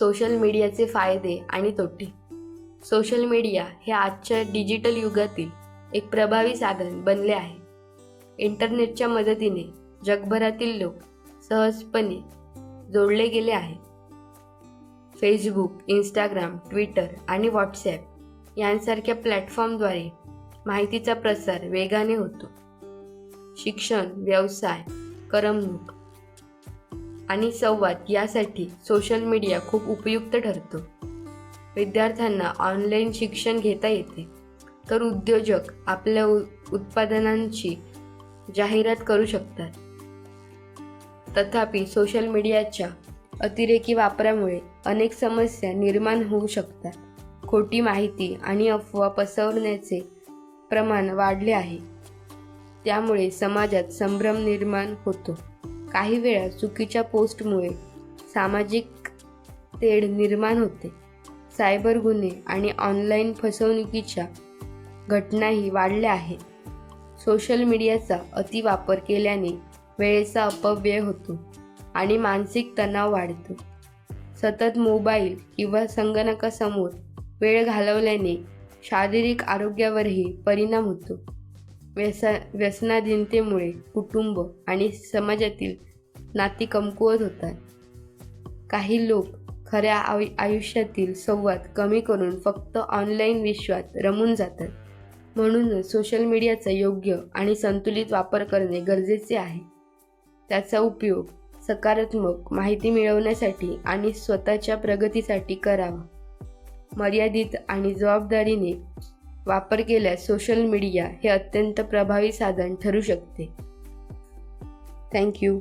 Social मीडियाचे फायदे आणि तोटे. सोशल मीडिया हे आजच्या डिजिटल युगातील एक प्रभावी साधन बनले आहे. इंटरनेटच्या मदतीने जगभरातील लोक सहजपणे जोडले गेले आहे. फेसबुक इंस्टाग्राम ट्विटर आणि व्हॉट्सॲप यांसारख्या प्लॅटफॉर्मद्वारे माहितीचा प्रसार वेगाने होतो. शिक्षण व्यवसाय करमणूक आणि संवाद यासाठी सोशल मीडिया खूप उपयुक्त ठरतो. विद्यार्थ्यांना ऑनलाईन शिक्षण घेता येते. तर उद्योजक आपल्या उ उत्पादनांची जाहिरात करू शकतात. तथापि सोशल मीडियाच्या अतिरेकी वापरामुळे अनेक समस्या निर्माण होऊ शकतात. खोटी माहिती आणि अफवा पसरवण्याचे प्रमाण वाढले आहे. त्यामुळे समाजात संभ्रम निर्माण होतो. काही वेळा चुकीच्या पोस्टमुळे सामाजिक तेढ निर्माण होते. सायबर गुन्हे आणि ऑनलाईन फसवणुकीच्या घटनाही वाढल्या आहेत. सोशल मीडियाचा अतिवापर केल्याने वेळेचा अपव्यय होतो आणि मानसिक तणाव वाढतो. सतत मोबाईल किंवा संगणकासमोर वेळ घालवल्याने शारीरिक आरोग्यावरही परिणाम होतो. व्यसा व्यसनाधीनतेमुळे कुटुंब आणि समाजातील नाती कमकुवत होतात. काही लोक खऱ्या आयु आयुष्यातील संवाद कमी करून फक्त ऑनलाईन विश्वात रमून जातात. म्हणूनच सोशल मीडियाचा योग्य आणि संतुलित वापर करणे गरजेचे आहे. त्याचा उपयोग सकारात्मक माहिती मिळवण्यासाठी आणि स्वतःच्या प्रगतीसाठी करावा. मर्यादित आणि जबाबदारीने वापर केल्यास सोशल मीडिया हे अत्यंत प्रभावी साधन ठरू शकते. थँक्यू